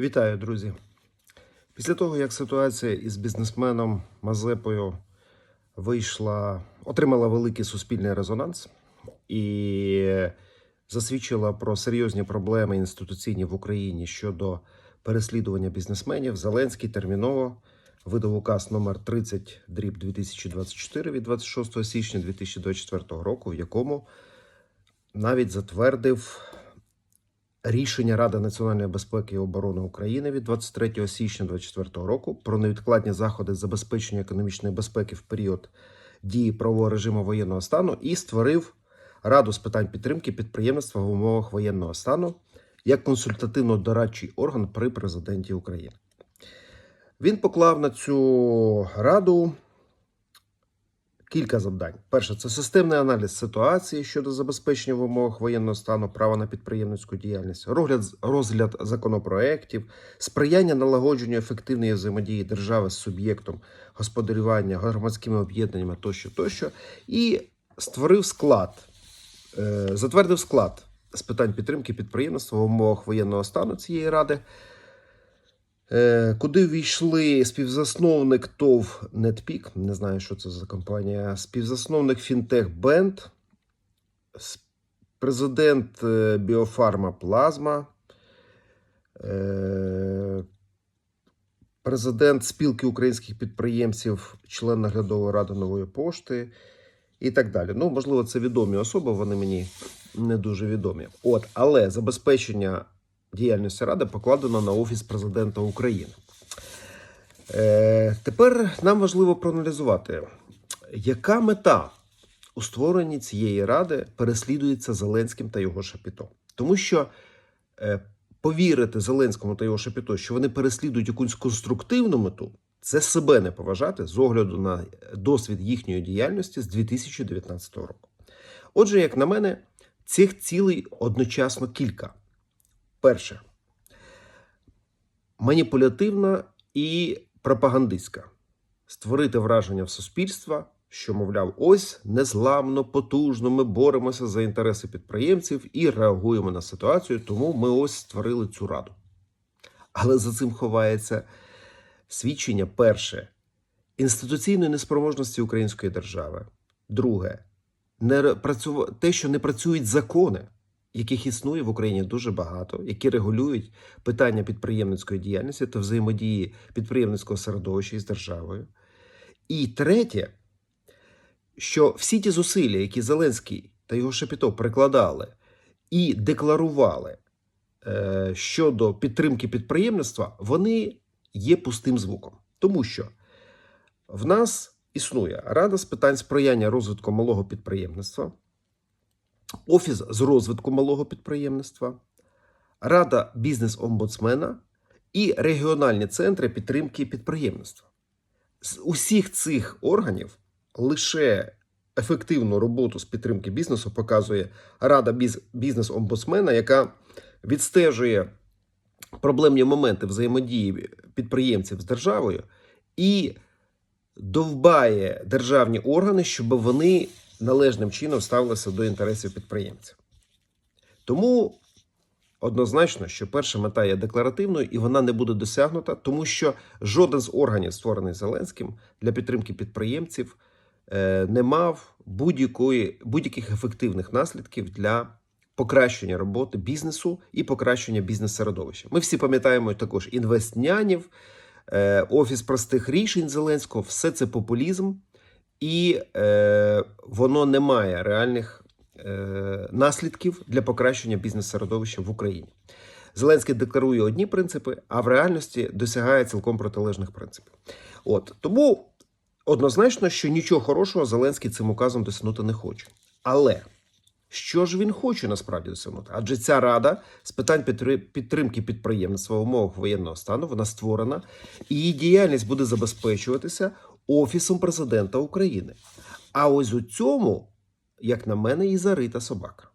Вітаю, друзі. Після того, як ситуація із бізнесменом Мазепою вийшла, отримала великий суспільний резонанс і засвідчила про серйозні проблеми інституційні в Україні щодо переслідування бізнесменів, Зеленський терміново видав указ номер 30 дріб 2024 від 26 січня 2024 року, в якому навіть затвердив рішення Ради національної безпеки і оборони України від 23 січня 2024 року про невідкладні заходи забезпечення економічної безпеки в період дії правового режиму воєнного стану і створив Раду з питань підтримки підприємництва в умовах воєнного стану як консультативно-дорадчий орган при президенті України. Він поклав на цю раду кілька завдань. Перше це системний аналіз ситуації щодо забезпечення в умовах воєнного стану права на підприємницьку діяльність, розгляд, розгляд законопроєктів, сприяння налагодженню ефективної взаємодії держави з суб'єктом господарювання, громадськими об'єднаннями тощо, тощо, і створив склад, е, затвердив склад з питань підтримки підприємництва в умовах воєнного стану цієї ради. Е, Куди ввійшли співзасновник ТОВ Нетпік, не знаю, що це за компанія, співзасновник Фінтех Бенд, президент е, Біофарма Плазма, е, президент спілки українських підприємців, член наглядової ради нової пошти і так далі. Ну, можливо, це відомі особи, вони мені не дуже відомі. От, але забезпечення діяльності Ради покладено на Офіс президента України. Е, тепер нам важливо проаналізувати, яка мета у створенні цієї ради переслідується Зеленським та його шапіто. Тому що е, повірити Зеленському та його шапіто, що вони переслідують якусь конструктивну мету, це себе не поважати з огляду на досвід їхньої діяльності з 2019 року. Отже, як на мене, цих цілей одночасно кілька. Перше маніпулятивна і пропагандистська. Створити враження в суспільства, що, мовляв, ось незламно, потужно, ми боремося за інтереси підприємців і реагуємо на ситуацію, тому ми ось створили цю раду. Але за цим ховається свідчення перше інституційної неспроможності української держави. Друге, не працюва- те, що не працюють закони, яких існує в Україні дуже багато, які регулюють питання підприємницької діяльності та взаємодії підприємницького середовища із державою. І третє, що всі ті зусилля, які Зеленський та його Шепіто прикладали і декларували е, щодо підтримки підприємництва, вони є пустим звуком. Тому що в нас існує Рада з питань сприяння розвитку малого підприємництва, Офіс з розвитку малого підприємництва, Рада бізнес-омбудсмена і регіональні центри підтримки підприємництва. З усіх цих органів лише ефективну роботу з підтримки бізнесу показує Рада бізнес-омбудсмена, яка відстежує проблемні моменти взаємодії підприємців з державою і довбає державні органи, щоб вони належним чином ставилися до інтересів підприємців. Тому однозначно, що перша мета є декларативною і вона не буде досягнута, тому що жоден з органів, створений Зеленським для підтримки підприємців, е, не мав будь-яких ефективних наслідків для покращення роботи бізнесу і покращення бізнес-середовища. Ми всі пам'ятаємо також інвестнянів, е, офіс простих рішень Зеленського. Все це популізм, і е, воно не має реальних е, наслідків для покращення бізнес-середовища в Україні. Зеленський декларує одні принципи, а в реальності досягає цілком протилежних принципів. От тому однозначно, що нічого хорошого Зеленський цим указом досягнути не хоче. Але що ж він хоче насправді досягнути? Адже ця рада з питань підтримки підприємництва в умовах воєнного стану вона створена, і її діяльність буде забезпечуватися Офісом президента України. А ось у цьому, як на мене, і зарита собака.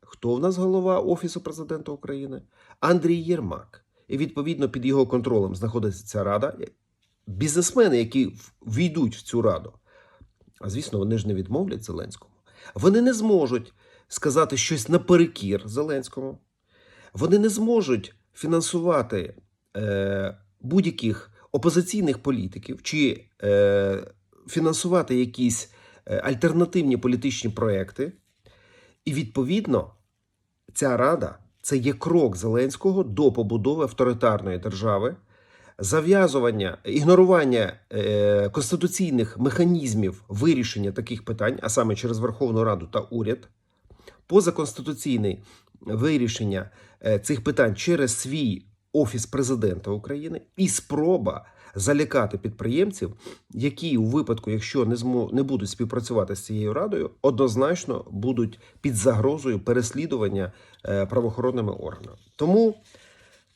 Хто в нас голова Офісу президента України? Андрій Єрмак. І відповідно під його контролем знаходиться ця рада. Бізнесмени, які війдуть в цю раду, а звісно, вони ж не відмовлять Зеленському. Вони не зможуть сказати щось наперекір Зеленському. Вони не зможуть фінансувати е, будь-яких опозиційних політиків чи е, фінансувати якісь е, альтернативні політичні проекти. І відповідно ця рада це є крок Зеленського до побудови авторитарної держави, зав'язування, ігнорування е, конституційних механізмів вирішення таких питань, а саме через Верховну Раду та уряд, позаконституційне вирішення е, цих питань через свій офіс президента України і спроба залякати підприємців, які у випадку, якщо не змо не будуть співпрацювати з цією радою, однозначно будуть під загрозою переслідування е, правоохоронними органами. Тому,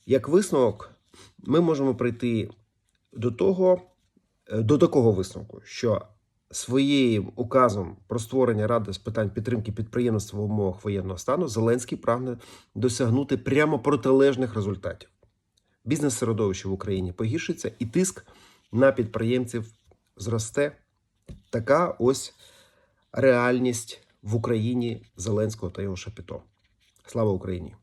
як висновок, ми можемо прийти до того, е, до такого висновку, що своїм указом про створення ради з питань підтримки підприємництва в умовах воєнного стану Зеленський прагне досягнути прямо протилежних результатів. Бізнес-середовище в Україні погіршиться, і тиск на підприємців зросте. Така ось реальність в Україні Зеленського та його шапіто. Слава Україні!